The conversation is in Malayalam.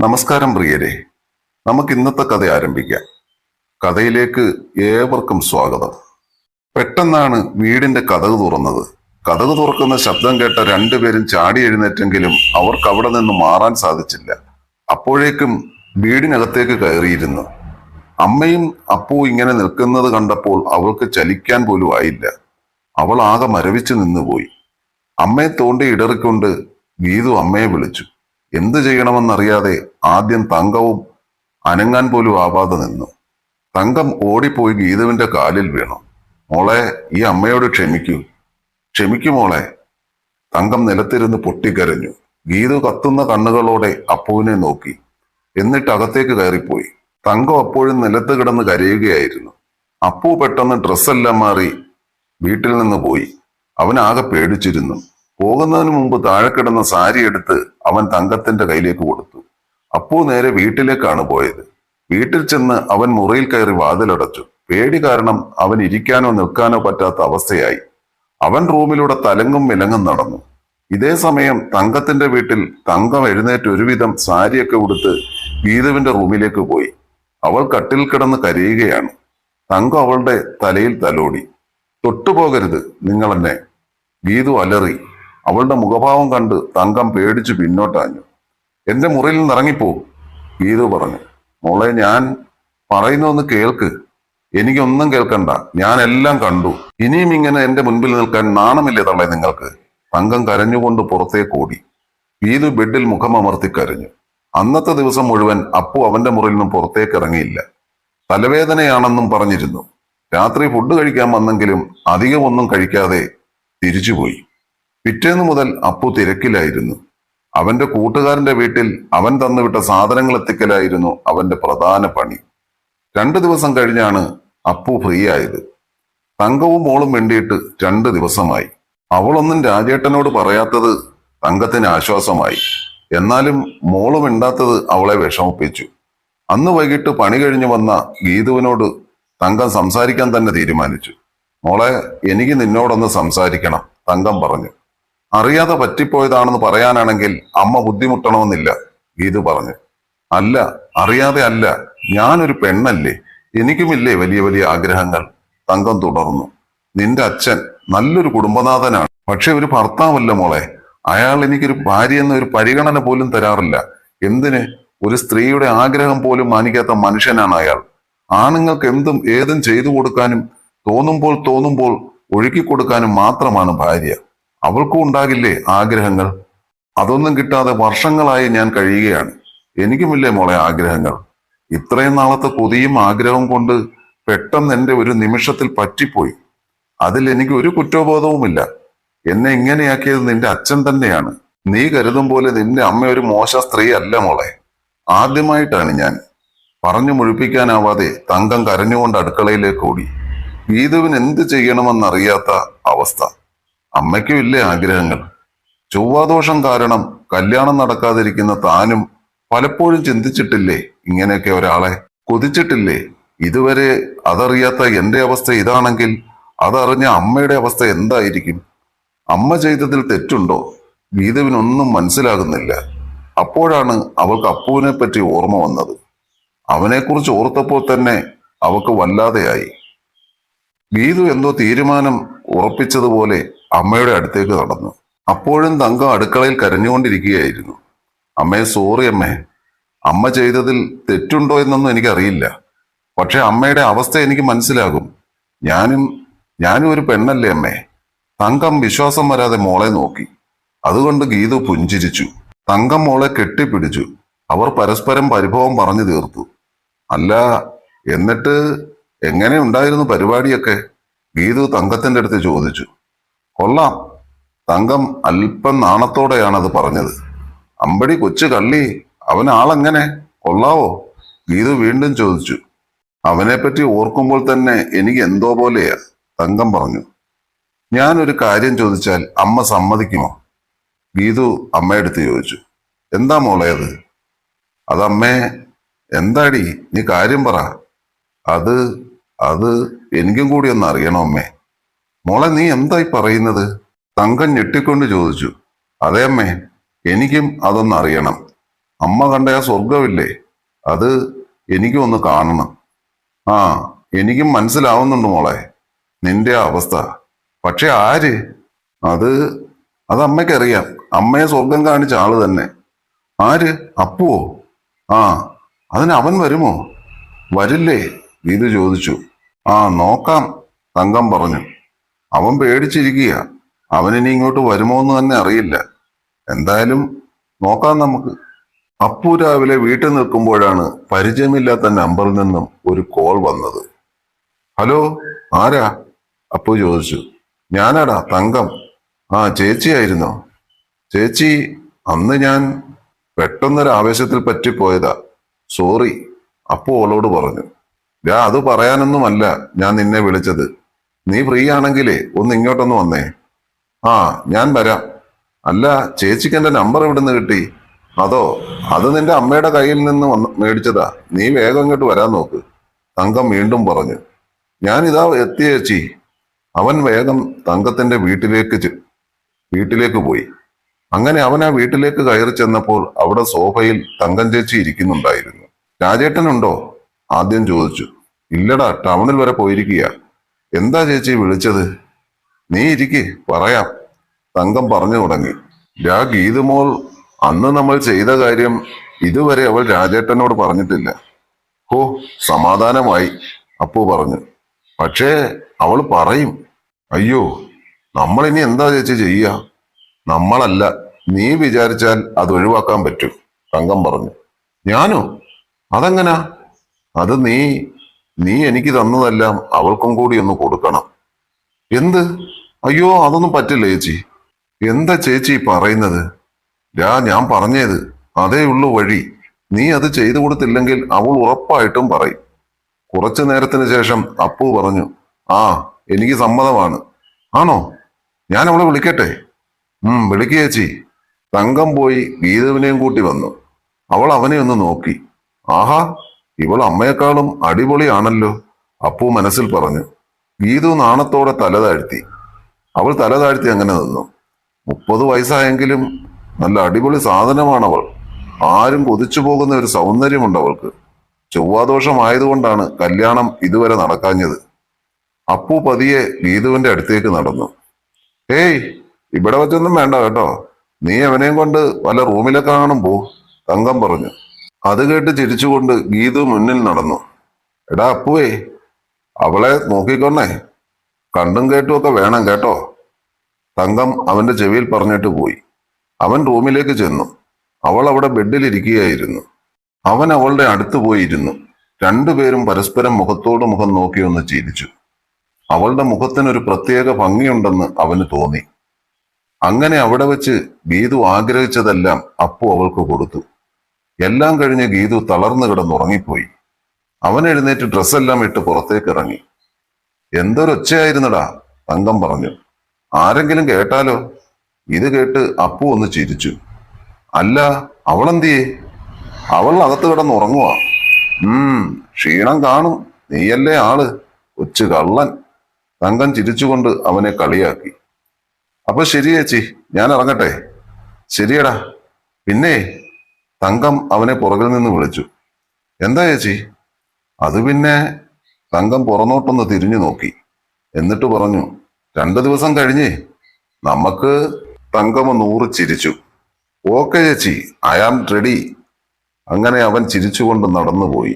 നമസ്കാരം പ്രിയരെ. നമുക്ക് ഇന്നത്തെ കഥ ആരംഭിക്കാം. കഥയിലേക്ക് ഏവർക്കും സ്വാഗതം. പെട്ടെന്നാണ് വീടിന്റെ കഥക് തുറന്നത്. കഥക് തുറക്കുന്ന ശബ്ദം കേട്ട രണ്ടുപേരും ചാടി എഴുന്നേറ്റെങ്കിലും അവർക്ക് അവിടെ നിന്ന് മാറാൻ സാധിച്ചില്ല. അപ്പോഴേക്കും വീടിനകത്തേക്ക് കയറിയിരുന്നു. അമ്മയും അപ്പൂ ഇങ്ങനെ നിൽക്കുന്നത് കണ്ടപ്പോൾ അവൾക്ക് ചലിക്കാൻ പോലും ആയില്ല. അവൾ ആകെ മരവിച്ച് നിന്നുപോയി. അമ്മയെ തോണ്ടി ഇടറിക്കൊണ്ട് ഗീതു അമ്മയെ വിളിച്ചു. എന്തു ചെയ്യണമെന്നറിയാതെ ആദ്യം തങ്കവും അനങ്ങാൻ പോലും ആവാതെ നിന്നു. തങ്കം ഓടിപ്പോയി ഗീതുവിന്റെ കാലിൽ വീണു. മോളെ ഈ അമ്മയോട് ക്ഷമിക്കൂ. ക്ഷമിക്കൂ മോളെ. തങ്കം നിലത്തിരുന്ന് പൊട്ടിക്കരഞ്ഞു. ഗീതു കത്തുന്ന കണ്ണുകളോടെ അപ്പുവിനെ നോക്കി. എന്നിട്ട് അകത്തേക്ക് കയറിപ്പോയി. തങ്കം അപ്പോഴും നിലത്ത് കിടന്ന് കരയുകയായിരുന്നു. അപ്പു പെട്ടെന്ന് ഡ്രസ്സെല്ലാം മാറി വീട്ടിൽ നിന്ന് പോയി. അവനാകെ പേടിച്ചിരുന്നു. പോകുന്നതിന് മുമ്പ് താഴെ കിടന്ന സാരി എടുത്ത് അവൻ തങ്കത്തിന്റെ കയ്യിലേക്ക് കൊടുത്തു. അപ്പു നേരെ വീട്ടിലേക്കാണ് പോയത്. വീട്ടിൽ ചെന്ന് അവൻ മുറിയിൽ കയറി വാതിലടച്ചു. പേടി കാരണം അവൻ ഇരിക്കാനോ നിൽക്കാനോ പറ്റാത്ത അവസ്ഥയായി. അവൻ റൂമിലൂടെ തലങ്ങും വിലങ്ങും നടന്നു. ഇതേ സമയം തങ്കത്തിന്റെ വീട്ടിൽ തങ്കം എഴുന്നേറ്റ് ഒരുവിധം സാരിയൊക്കെ ഉടുത്ത് ഗീതുവിന്റെ റൂമിലേക്ക് പോയി. അവൾ കട്ടിൽ കിടന്ന് കരയുകയാണ്. തങ്കം അവളുടെ തലയിൽ തലോടി. തൊട്ടുപോകരുത് നിങ്ങളെന്നെ. ഗീതു അലറി. അവളുടെ മുഖഭാവം കണ്ട് തങ്കം പേടിച്ച് പിന്നോട്ടാഞ്ഞു. എന്റെ മുറിയിൽ നിന്ന് ഇറങ്ങിപ്പോ ഗീതു പറഞ്ഞു. മോളെ ഞാൻ പറയുന്നൊന്ന് കേൾക്ക്. എനിക്കൊന്നും കേൾക്കണ്ട. ഞാൻ എല്ലാം കണ്ടു. ഇനിയും ഇങ്ങനെ എന്റെ മുൻപിൽ നിൽക്കാൻ നാണമില്ലേ തള്ളേ നിങ്ങൾക്ക്? തങ്കം കരഞ്ഞുകൊണ്ട് പുറത്തേക്ക് ഓടി. ഗീതു ബെഡിൽ മുഖമമർത്തി കരഞ്ഞു. അന്നത്തെ ദിവസം മുഴുവൻ അപ്പു അവന്റെ മുറിയിൽ നിന്നും പുറത്തേക്ക് ഇറങ്ങിയില്ല. തലവേദനയാണെന്നും പറഞ്ഞിരുന്നു. രാത്രി ഫുഡ് കഴിക്കാൻ വന്നെങ്കിലും അധികമൊന്നും കഴിക്കാതെ തിരിച്ചുപോയി. പിറ്റേന്ന് മുതൽ അപ്പു തിരക്കിലായിരുന്നു. അവന്റെ കൂട്ടുകാരന്റെ വീട്ടിൽ അവൻ തന്നുവിട്ട സാധനങ്ങൾ എത്തിക്കലായിരുന്നു അവന്റെ പ്രധാന പണി. രണ്ടു ദിവസം കഴിഞ്ഞാണ് അപ്പു ഫ്രീ ആയത്. തങ്കവും മോളും വേണ്ടിയിട്ട് രണ്ട് ദിവസമായി. അവളൊന്നും രാജേട്ടനോട് പറയാത്തത് തങ്കത്തിന് ആശ്വാസമായി. എന്നാലും മോളും ഇണ്ടാത്തത് അവളെ വിഷമിപ്പിച്ചു. അന്ന് വൈകിട്ട് പണി കഴിഞ്ഞു വന്ന ഗീതുവിനോട് തങ്കം സംസാരിക്കാൻ തന്നെ തീരുമാനിച്ചു. മോളെ എനിക്ക് നിന്നോടൊന്ന് സംസാരിക്കണം തങ്കം പറഞ്ഞു. അറിയാതെ പറ്റിപ്പോയതാണെന്ന് പറയാനാണെങ്കിൽ അമ്മ ബുദ്ധിമുട്ടണമെന്നില്ല ഗീതു പറഞ്ഞു. അല്ല അറിയാതെ അല്ല ഞാനൊരു പെണ്ണല്ലേ എനിക്കുമില്ലേ വലിയ വലിയ ആഗ്രഹങ്ങൾ? തങ്കം തുടർന്നു. നിന്റെ അച്ഛൻ നല്ലൊരു കുടുംബനാഥനാണ്. പക്ഷെ ഒരു ഭർത്താവല്ല മോളെ. അയാൾ എനിക്കൊരു ഭാര്യ എന്ന ഒരു പരിഗണന പോലും തരാറില്ല. എന്തിന്? ഒരു സ്ത്രീയുടെ ആഗ്രഹം പോലും മാനിക്കാത്ത മനുഷ്യനാണ് അയാൾ. ആണുങ്ങൾക്ക് എന്തും ഏതും ചെയ്തു കൊടുക്കാനും തോന്നുമ്പോൾ തോന്നുമ്പോൾ ഒഴുക്കി കൊടുക്കാനും മാത്രമാണ് ഭാര്യ. അവൾക്കും ഉണ്ടാകില്ലേ ആഗ്രഹങ്ങൾ? അതൊന്നും കിട്ടാതെ വർഷങ്ങളായി ഞാൻ കഴിയുകയാണ്. എനിക്കുമില്ലേ മോളെ ആഗ്രഹങ്ങൾ? ഇത്രയും നാളത്തെ കൊതിയും ആഗ്രഹവും കൊണ്ട് പെട്ടെന്ന് എന്റെ ഒരു നിമിഷത്തിൽ പറ്റിപ്പോയി. അതിൽ എനിക്ക് ഒരു കുറ്റബോധവുമില്ല. എന്നെ ഇങ്ങനെയാക്കിയത് നിന്റെ അച്ഛൻ തന്നെയാണ്. നീ കരുതും പോലെ നിന്റെ അമ്മ ഒരു മോശ സ്ത്രീ അല്ല മോളെ. ആദ്യമായിട്ടാണ് ഞാൻ. പറഞ്ഞു മുഴിപ്പിക്കാനാവാതെ തങ്കം കരഞ്ഞുകൊണ്ട് അടുക്കളയിലേക്ക് ഓടി. ഗീതുവിന് എന്ത് ചെയ്യണമെന്നറിയാത്ത അവസ്ഥ. അമ്മയ്ക്കും ഇല്ലേ ആഗ്രഹങ്ങൾ? ചൊവ്വാദോഷം കാരണം കല്യാണം നടക്കാതിരിക്കുന്ന താനും പലപ്പോഴും ചിന്തിച്ചിട്ടില്ലേ ഇങ്ങനെയൊക്കെ ഒരാളെ? കൊതിച്ചിട്ടില്ലേ? ഇതുവരെ അതറിയാത്ത എന്റെ അവസ്ഥ ഇതാണെങ്കിൽ അതറിഞ്ഞ അമ്മയുടെ അവസ്ഥ എന്തായിരിക്കും? അമ്മ ചെയ്തതിൽ തെറ്റുണ്ടോ? ഗീതവിനൊന്നും മനസ്സിലാകുന്നില്ല. അപ്പോഴാണ് അവൾക്ക് അപ്പുവിനെ പറ്റി ഓർമ്മ വന്നത്. അവനെക്കുറിച്ച് ഓർത്തപ്പോൾ തന്നെ അവൾക്ക് വല്ലാതെയായി. ഗീതു എന്തോ തീരുമാനം ഉറപ്പിച്ചതുപോലെ അമ്മയുടെ അടുത്തേക്ക് നടന്നു. അപ്പോഴും തങ്കം അടുക്കളയിൽ കരഞ്ഞുകൊണ്ടിരിക്കുകയായിരുന്നു. അമ്മേ സോറി അമ്മേ. അമ്മ ചെയ്തതിൽ തെറ്റുണ്ടോ എന്നൊന്നും എനിക്കറിയില്ല. പക്ഷെ അമ്മയുടെ അവസ്ഥ എനിക്ക് മനസ്സിലാകും. ഞാനും ഞാനും ഒരു പെണ്ണല്ലേ അമ്മേ. തങ്കം വിശ്വാസം വരാതെ മോളെ നോക്കി. അതുകൊണ്ട് ഗീതു പുഞ്ചിരിച്ചു. തങ്കം മോളെ കെട്ടിപ്പിടിച്ചു. അവർ പരസ്പരം പരിഭവം പറഞ്ഞു തീർത്തു. അല്ല എന്നിട്ട് എങ്ങനെ ഉണ്ടായിരുന്നു പരിപാടിയൊക്കെ? ഗീതു തങ്കത്തിന്റെ അടുത്ത് ചോദിച്ചു. കൊള്ളാം. തങ്കം അല്പം നാണത്തോടെയാണ് അത് പറഞ്ഞത്. അമ്പടി കൊച്ചു കള്ളി അവൻ ആളെങ്ങനെ? കൊള്ളാവോ? ഗീതു വീണ്ടും ചോദിച്ചു. അവനെപ്പറ്റി ഓർക്കുമ്പോൾ തന്നെ എനിക്ക് എന്തോ പോലെയാ തങ്കം പറഞ്ഞു. ഞാനൊരു കാര്യം ചോദിച്ചാൽ അമ്മ സമ്മതിക്കുമോ? ഗീതു അമ്മയെടുത്ത് ചോദിച്ചു. എന്താ മോളെ അത്? അതമ്മേ എന്താടി? നീ കാര്യം പറ. അത് അത് എനിക്കും കൂടി ഒന്ന് അറിയണം അമ്മേ? മോളെ നീ എന്തായി പറയുന്നത്? തങ്കൻ ഞെട്ടിക്കൊണ്ട് ചോദിച്ചു. അതെ അമ്മേ എനിക്കും അതൊന്ന് അറിയണം. അമ്മ കണ്ട ആ സ്വർഗമില്ലേ അത് എനിക്കും ഒന്ന് കാണണം. ആ എനിക്കും മനസ്സിലാവുന്നുണ്ട് മോളെ. നിന്റെ അവസ്ഥ. പക്ഷെ ആര്? അത് അത് അമ്മയ്ക്കറിയാം. അമ്മയെ സ്വർഗം കാണിച്ച ആൾ തന്നെ. ആര്? അപ്പുവോ? ആ അതിന് അവൻ വരുമോ? വരില്ലേ? ഗീതു ചോദിച്ചു. ആ നോക്കാം തങ്കം പറഞ്ഞു. അവൻ പേടിച്ചിരിക്കുക അവനിനി ഇങ്ങോട്ട് വരുമോ എന്ന് തന്നെ അറിയില്ല. എന്തായാലും നോക്കാം നമുക്ക്. അപ്പു രാവിലെ വീട്ടിൽ നിൽക്കുമ്പോഴാണ് പരിചയമില്ലാത്ത നമ്പറിൽ നിന്നും ഒരു കോൾ വന്നത്. ഹലോ ആരാ? അപ്പു ചോദിച്ചു. ഞാനാടാ തങ്കം. ആ ചേച്ചിയായിരുന്നോ. ചേച്ചി അന്ന് ഞാൻ പെട്ടെന്നൊരു ആവേശത്തിൽ പറ്റിപ്പോയതാ. സോറി അപ്പു അവളോട് പറഞ്ഞു. ഞാൻ അത് പറയാനൊന്നുമല്ല. ഞാൻ നിന്നെ വിളിച്ചത്. നീ ഫ്രീ ആണെങ്കിലേ ഒന്ന് ഇങ്ങോട്ടൊന്ന് വന്നേ. ആ ഞാൻ വരാം. അല്ല ചേച്ചിക്ക് നമ്പർ ഇവിടുന്ന് കിട്ടി. അതോ അത് നിന്റെ അമ്മയുടെ കയ്യിൽ നിന്ന് വന്ന് മേടിച്ചതാ. നീ വേഗം ഇങ്ങോട്ട് വരാൻ നോക്ക്. തങ്കം വീണ്ടും പറഞ്ഞു. ഞാൻ ഇതാ എത്തിയ ചേച്ചി. അവൻ വേഗം തങ്കത്തിന്റെ വീട്ടിലേക്ക് വീട്ടിലേക്ക് പോയി. അങ്ങനെ അവൻ ആ വീട്ടിലേക്ക് കയറി ചെന്നപ്പോൾ അവിടെ സോഫയിൽ തങ്കം ചേച്ചി ഇരിക്കുന്നുണ്ടായിരുന്നു. രാജേട്ടനുണ്ടോ ആദ്യം ചോദിച്ചു. ഇല്ലടാ ടൗണിൽ വരെ പോയിരിക്കുക എന്താ ചേച്ചി വിളിച്ചത്? നീ ഇരിക്കെ പറയാം. തങ്കം പറഞ്ഞു തുടങ്ങി. രാ ഗീതുമോൾ അന്ന് നമ്മൾ ചെയ്ത കാര്യം ഇതുവരെ അവൾ രാജേട്ടനോട് പറഞ്ഞിട്ടില്ല. ഹോ സമാധാനമായി അപ്പു പറഞ്ഞു. പക്ഷേ അവൾ പറയും. അയ്യോ നമ്മൾ ഇനി എന്താ ചേച്ചി ചെയ്യുക നമ്മളല്ല നീ വിചാരിച്ചാൽ അത് ഒഴിവാക്കാൻ പറ്റും തങ്കം പറഞ്ഞു. ഞാനോ? അതെങ്ങനാ? അത് നീ നീ എനിക്ക് തന്നതെല്ലാം അവൾക്കും കൂടി ഒന്ന് കൊടുക്കണം. എന്ത്? അയ്യോ അതൊന്നും പറ്റില്ല ചേച്ചി. എന്താ ചേച്ചി പറയുന്നത്? രാ ഞാൻ പറഞ്ഞത് അതേ ഉള്ളു വഴി. നീ അത് ചെയ്തു കൊടുത്തില്ലെങ്കിൽ അവൾ ഉറപ്പായിട്ടും പറയും. കുറച്ചു നേരത്തിന് ശേഷം അപ്പു പറഞ്ഞു ആ എനിക്ക് സമ്മതമാണ്. ആണോ? ഞാൻ അവളെ വിളിക്കട്ടെ? ഉം വിളിക്കുക ചേച്ചി. തങ്കം പോയി ഗീതവിനെയും കൂട്ടി വന്നു. അവൾ അവനെ ഒന്ന് നോക്കി. ആഹാ ഇവൾ അമ്മയെക്കാളും അടിപൊളിയാണല്ലോ അപ്പു മനസ്സിൽ പറഞ്ഞു. ഗീതു നാണത്തോടെ തല താഴ്ത്തി. അവൾ തല താഴ്ത്തി അങ്ങനെ നിന്നു. മുപ്പത് വയസ്സായെങ്കിലും നല്ല അടിപൊളി സാധനമാണവൾ. ആരും കൊതിച്ചു പോകുന്ന ഒരു സൗന്ദര്യമുണ്ട് അവൾക്ക്. ചൊവ്വാദോഷമായതുകൊണ്ടാണ് കല്യാണം ഇതുവരെ നടക്കാഞ്ഞത്. അപ്പു പതിയെ ഗീതുവിന്റെ അടുത്തേക്ക് നടന്നു. ഏയ് ഇവിടെ വെച്ചൊന്നും വേണ്ട കേട്ടോ. നീ അവനെയും കൊണ്ട് വല്ല റൂമിലേക്കാണും പോ തങ്കം പറഞ്ഞു. അത് കേട്ട് ചിരിച്ചുകൊണ്ട് ഗീതു മുന്നിൽ നടന്നു. എടാ അപ്പുവേ അവളെ നോക്കിക്കൊണ്ടേ കണ്ടും കേട്ടും ഒക്കെ വേണം കേട്ടോ. തങ്കം അവന്റെ ചെവിയിൽ പറഞ്ഞിട്ട് പോയി. അവൻ റൂമിലേക്ക് ചെന്നു. അവൾ അവിടെ ബെഡിൽ ഇരിക്കുകയായിരുന്നു അവൻ അവളുടെ അടുത്ത് പോയിരുന്നു. രണ്ടുപേരും പരസ്പരം മുഖത്തോട് മുഖം നോക്കി ഒന്ന് ചിരിച്ചു. അവളുടെ മുഖത്തിനൊരു പ്രത്യേക ഭംഗിയുണ്ടെന്ന് അവന് തോന്നി. അങ്ങനെ അവിടെ വെച്ച് ഗീതു ആഗ്രഹിച്ചതെല്ലാം അപ്പു അവൾക്ക് കൊടുത്തു. എല്ലാം കഴിഞ്ഞ് ഗീതു തളർന്നു കിടന്നുറങ്ങിപ്പോയി. അവൻ എഴുന്നേറ്റ് ഡ്രസ്സെല്ലാം ഇട്ട് പുറത്തേക്ക് ഇറങ്ങി. എന്തൊരൊച്ചയായിരുന്നടാ തങ്കം പറഞ്ഞു. ആരെങ്കിലും കേട്ടാലോ? ഇത് കേട്ട് അപ്പു ഒന്ന് ചിരിച്ചു. അല്ല അവളെന്തിയേ? അവൾ അകത്ത് കിടന്ന് ഉറങ്ങുവാ ഉം ക്ഷീണം കാണും. നീയല്ലേ ആൾ? കൊച്ചു കള്ളൻ. തങ്കം ചിരിച്ചുകൊണ്ട് അവനെ കളിയാക്കി. അപ്പൊ ശരി ചേച്ചി. ഞാൻ ഇറങ്ങട്ടെ. ശരിയടാ. പിന്നെ? തങ്കം അവനെ പുറകിൽ നിന്ന് വിളിച്ചു. എന്താ ചേച്ചി? അത് പിന്നെ തങ്കം പുറന്നോട്ടൊന്ന് തിരിഞ്ഞു നോക്കി. എന്നിട്ട് പറഞ്ഞു രണ്ടു ദിവസം കഴിഞ്ഞേ നമുക്ക് തങ്കം നൂറ് ചിരിച്ചു. ഓക്കെ ചേച്ചി ഐ ആം റെഡി. അങ്ങനെ അവൻ ചിരിച്ചുകൊണ്ട് നടന്നുപോയി.